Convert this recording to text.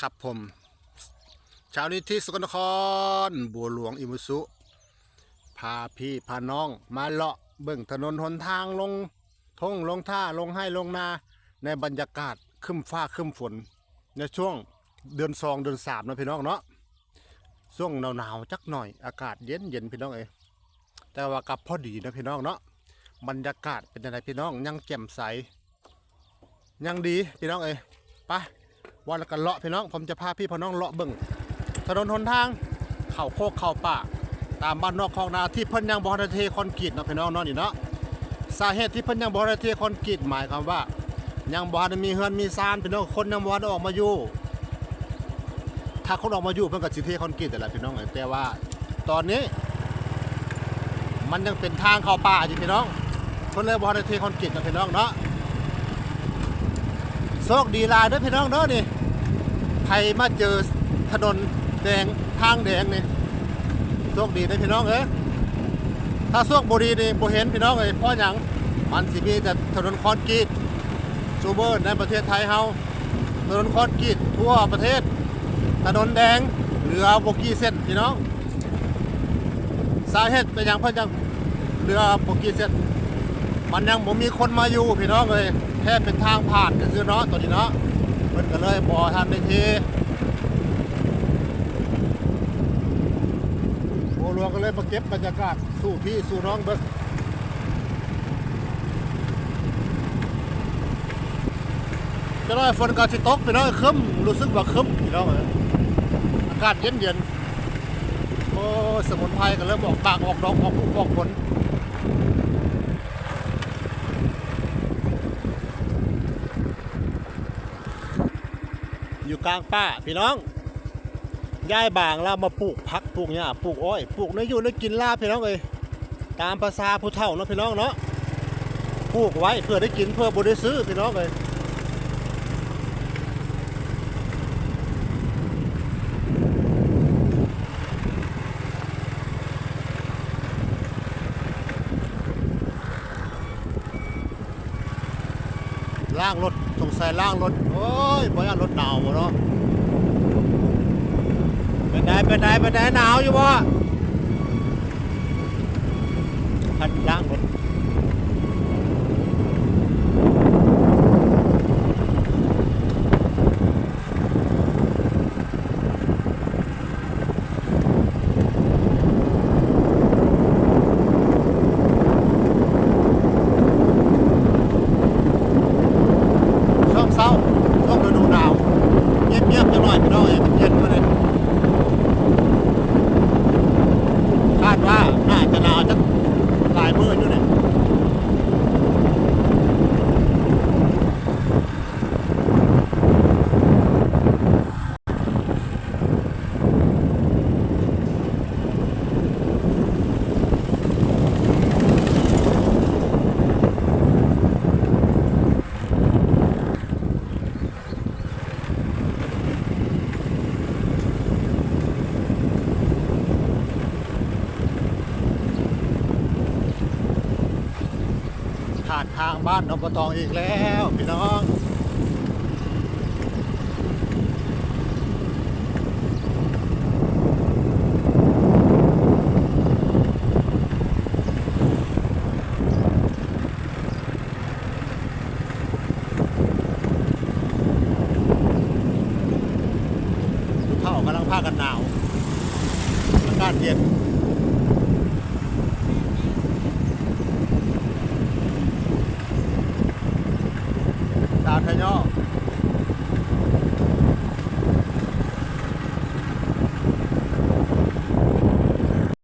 ครับผมเช้านี้ที่สกลนคร บัวหลวงอิมุสุ พาพี่พาน้อง มาเลาะเบิ่งถนนหนทางลงทงลงท่าลงให้ลงนา ในบรรยากาศครึมฟ้าครึมฝน ในช่วงเดือนสองเดือนสามนะพี่น้องเนาะช่วงหนาวๆจักหน่อยอากาศเย็นเย็นๆพี่น้องเอยแต่ว่ากับพอดีนะพี่น้องเนาะบรรยากาศเป็นยังไงพี่น้องยังแจ่มใส ยังดีพี่น้องเอ้ยไป วันละกันเลาะพี่น้อง ผมจะพาพี่พอน้องเลาะเบิ่งถนนหนทาง เข่าโคกเข่าป่า ตามบ้านนอกคลองนาที่เพิ่นยังบ่ได้เทคอนกรีตเนาะพี่น้องเนาะนี่เนาะสาเหตุที่เพิ่นยังบ่ได้เทคอนกรีตหมายความว่า ยังบ่ได้มีเฮือนมีซานพี่น้องคนยังบ่ได้ออกมาอยู่ถ้าคนออกมาอยู่เพิ่นก็สิเทคอนกรีตแต่ละพี่น้องแต่ว่า ตอนนี้ มันยังเป็นทางเข้าป่าอยู่พี่น้องเพิ่นเลยบ่ได้เทคอนกรีตเนาะพี่น้องเนาะโชคดีลายเด้อพี่น้องเด้อนี่ ใครมาเจอถนนแดงทางแดงนี่โชคดีเด้พี่น้องเอ้ยถ้าโชคบดีนี่บ่เห็นพี่น้องเอ้ยเพราะหยังมันสิมีแต่ถนนคอนกรีตซูเปอร์ในประเทศไทยเฮาถนนคอนกรีตทั่วประเทศ ถนนแดงเหลือบ่กี่เส้นพี่น้องสาเหตุเป็นหยังเพิ่นจังเหลือบ่กี่เส้นมันยังบ่มีคนมาอยู่พี่น้องเลยแค่เป็นทางผ่านซื่อเนาะตัวนี้เนาะ พิ่นก็เลยบ่ทันได้ทีโบหลวงก็เลยมาเก็บบรรยากาศสู่พี่สู่น้องเบิ่งจะน้อยฝนก็สิตกพี่น้องครึ้มรู้สึกว่าคึมพี่น้องอากาศเย็นๆโอ้สมุนไพรก็เริ่มออกปากออกดอกออกลูกออกผล กลางป่าพี่น้องย้ายบางเรามาปลูกพักปลูกหญ้าปลูกอ้อยปลูกเนื้ออยู่เนื้อกินลาบพี่น้องเอ้ยตามภาษาผู้เฒ่าเนาะพี่น้องเนาะปลูกไว้เพื่อได้กินเพื่อบ่ได้ซื้อพี่น้องเอ้ย ล่างรถสงสัยล่างรถโอ้ยบ่อยากรถหนาวเนาะเป็นไดเป็นไดเป็นไดหนาวอยู่บ่พัดล่างรถช่วงเช้าช่วงฤดูหนาวเงียบๆจังหน่อยพี่น้องเอ้ยมันเย็นมาเลยคาดว่าน่าจะหนาวจักหลายมื้ออยู่เนี่ย ผ่านทางบ้านนบตองอีกแล้วพี่น้องเฒ่ากำลังพากันหนาวอากาศเย็น 打开了